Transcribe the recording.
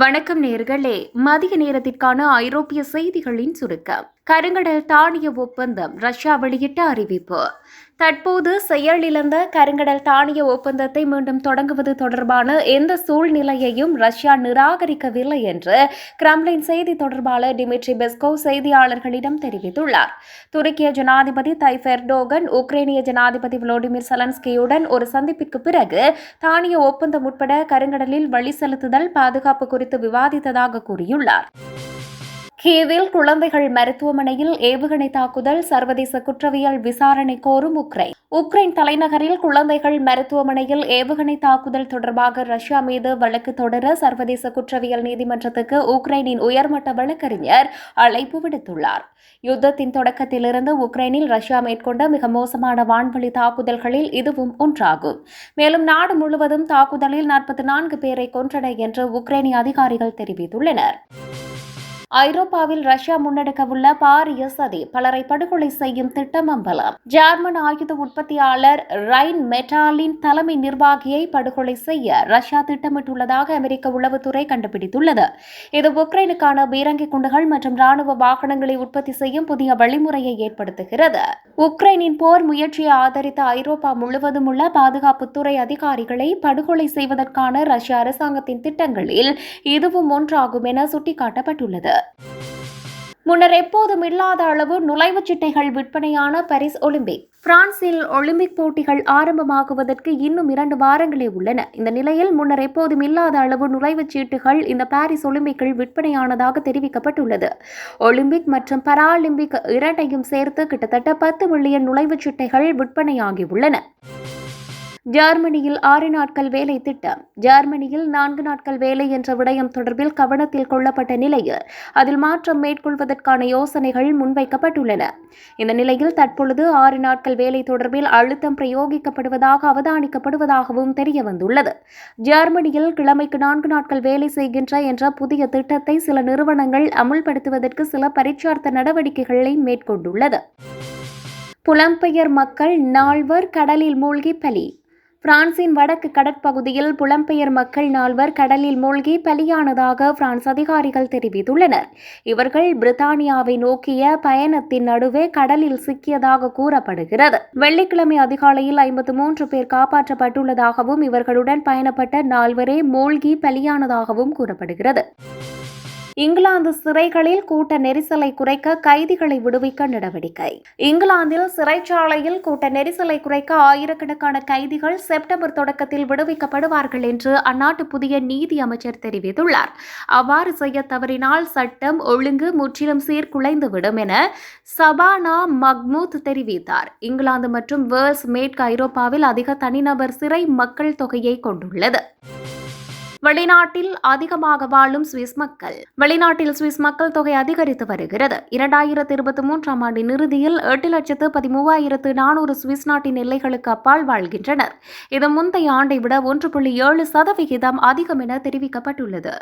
வணக்கம் நேர்களே. மதிய நேரத்திற்கான ஐரோப்பிய செய்திகளின் சுருக்கம். கருங்கடல் தானிய ஒப்பந்தம் ரஷ்யா வெளியிட்ட அறிவிப்பு. தற்போது செயலிழந்த கருங்கடல் தானிய ஒப்பந்தத்தை மீண்டும் தொடங்குவது தொடர்பான எந்த சூழ்நிலையையும் ரஷ்யா நிராகரிக்கவில்லை என்று கிரம்லின் செய்தி தொடர்பாளர் டிமிட்ரி பெஸ்கோ செய்தியாளர்களிடம் தெரிவித்துள்ளார். துருக்கிய ஜனாதிபதி தைப் எர்டோகன் உக்ரைனிய ஜனாதிபதி விளோடிமிர் சலன்ஸ்கியுடன் ஒரு சந்திப்பிற்கு பிறகு தானிய ஒப்பந்தம் உட்பட கருங்கடலில் வழி செலுத்துதல் பாதுகாப்பு குறித்து விவாதித்ததாக கூறியுள்ளார். கீவில் குழந்தைகள் மருத்துவமனையில் ஏவுகணை தாக்குதல் சர்வதேச குற்றவியல் விசாரணை கோரும் உக்ரைன். உக்ரைன் தலைநகரில் குழந்தைகள் மருத்துவமனையில் ஏவுகணை தாக்குதல் தொடர்பாக ரஷ்யா மீது வழக்கு தொடர சர்வதேச குற்றவியல் நீதிமன்றத்துக்கு உக்ரைனின் உயர்மட்ட வழக்கறிஞர் அழைப்பு விடுத்துள்ளார். யுத்தத்தின் தொடக்கத்திலிருந்து உக்ரைனில் ரஷ்யா மேற்கொண்ட மிக மோசமான வான்வழி தாக்குதல்களில் இதுவும் ஒன்றாகும். மேலும் நாடு முழுவதும் தாக்குதலில் நாற்பத்தி நான்கு பேரை கொன்றன என்று உக்ரைனிய அதிகாரிகள் தெரிவித்துள்ளனர். ஐரோப்பாவில் ரஷ்யா முன்னெடுக்கவுள்ள பாரிய சதி பலரை படுகொலை செய்யும் திட்டம் அம்பலம். ஜெர்மன் ஆயுத உற்பத்தியாளர் ரைன் மெட்டாலின் தலைமை நிர்வாகியை படுகொலை செய்ய ரஷ்யா திட்டமிட்டுள்ளதாக அமெரிக்க உளவுத்துறை கண்டுபிடித்துள்ளது. இது உக்ரைனுக்கான பீரங்கி குண்டுகள் மற்றும் ராணுவ வாகனங்களை உற்பத்தி செய்யும் புதிய வழிமுறையை ஏற்படுத்துகிறது. உக்ரைனின் போர் முயற்சியை ஆதரித்த ஐரோப்பா முழுவதும் உள்ள பாதுகாப்புத்துறை அதிகாரிகளை படுகொலை செய்வதற்கான ரஷ்ய அரசாங்கத்தின் திட்டங்களில் இதுவும் ஒன்றாகும் என சுட்டிக்காட்டப்பட்டுள்ளது. முன்னர் எப்போதும் இல்லாத அளவு நுழைவுச் சீட்டைகள் விற்பனையான பாரிஸ் ஒலிம்பிக். பிரான்சில் ஒலிம்பிக் போட்டிகள் ஆரம்பமாகுவதற்கு இன்னும் இரண்டு வாரங்களே உள்ளன. இந்த நிலையில் முன்னர் எப்போதும் இல்லாத அளவு நுழைவுச் சீட்டுகள் இந்த பாரிஸ் ஒலிம்பிக்கில் விற்பனையானதாக தெரிவிக்கப்பட்டுள்ளது. ஒலிம்பிக் மற்றும் பராலிம்பிக் இரண்டையும் சேர்த்து கிட்டத்தட்ட பத்து மில்லியன் நுழைவுச் சீட்டைகள் விற்பனையாகியுள்ளன. ஜெர்மனியில் ஆறு நாட்கள் வேலை திட்டம். ஜெர்மனியில் நான்கு நாட்கள் வேலை என்ற விடயம் தொடர்பில் கவனத்தில் கொள்ளப்பட்ட நிலையில் அதில் மாற்றம் மேற்கொள்வதற்கான யோசனைகள் முன்வைக்கப்பட்டுள்ளன. இந்த நிலையில் தற்பொழுது ஆறு நாட்கள் வேலை தொடர்பில் அழுத்தம் பிரயோகிக்கப்படுவதாக அவதானிக்கப்படுவதாகவும் தெரிய வந்துள்ளது ஜெர்மனியில் கிழமைக்கு நான்கு நாட்கள் வேலை செய்கின்ற என்ற புதிய திட்டத்தை சில நிறுவனங்கள் அமுல்படுத்துவதற்கு சில பரீட்சார்த்த நடவடிக்கைகளை மேற்கொண்டுள்ளது. புலம்பெயர் மக்கள் நால்வர் கடலில் மூழ்கி பலி. பிரான்சின் வடக்கு கடற்பகுதியில் புலம்பெயர் மக்கள் நால்வர் கடலில் மூழ்கி பலியானதாக பிரான்ஸ் அதிகாரிகள் தெரிவித்துள்ளனர். இவர்கள் பிரித்தானியாவை நோக்கிய பயணத்தின் நடுவே கடலில் சிக்கியதாக கூறப்படுகிறது. வெள்ளிக்கிழமை அதிகாலையில் ஐம்பத்து மூன்று பேர் காப்பாற்றப்பட்டுள்ளதாகவும் இவர்களுடன் பயணப்பட்ட நால்வரே மூழ்கி பலியானதாகவும் கூறப்படுகிறது. இங்கிலாந்து சிறைகளில் கூட்ட நெரிசலை குறைக்க கைதிகளை விடுவிக்க நடவடிக்கை. இங்கிலாந்தில் சிறைச்சாலையில் கூட்ட நெரிசலை குறைக்க ஆயிரக்கணக்கான கைதிகள் செப்டம்பர் தொடக்கத்தில் விடுவிக்கப்படுவார்கள் என்று அந்நாட்டு புதிய நீதி அமைச்சர் தெரிவித்துள்ளார். அவ்வாறு செய்ய தவறினால் சட்டம் ஒழுங்கு முற்றிலும் சீர்குலைந்துவிடும் என சபானா மக்மூத் தெரிவித்தார். இங்கிலாந்து மற்றும் வேர்ல்ஸ் மேற்கு ஐரோப்பாவில் அதிக தனிநபர் சிறை மக்கள் தொகையை கொண்டுள்ளது. வெளிநாட்டில் அதிகமாக வாழும் சுவிஸ் மக்கள். வெளிநாட்டில் சுவிஸ் மக்கள் தொகை அதிகரித்து வருகிறது. இரண்டாயிரத்தி இருபத்தி மூன்றாம் ஆண்டின் இறுதியில் எட்டு லட்சத்து பதிமூவாயிரத்து நானூறு சுவிஸ் நாட்டின் எல்லைகளுக்கு அப்பால் வாழ்கின்றனர். இது முந்தைய ஆண்டை விட ஒன்று புள்ளி ஏழு சதவிகிதம் அதிகம் என தெரிவிக்கப்பட்டுள்ளது.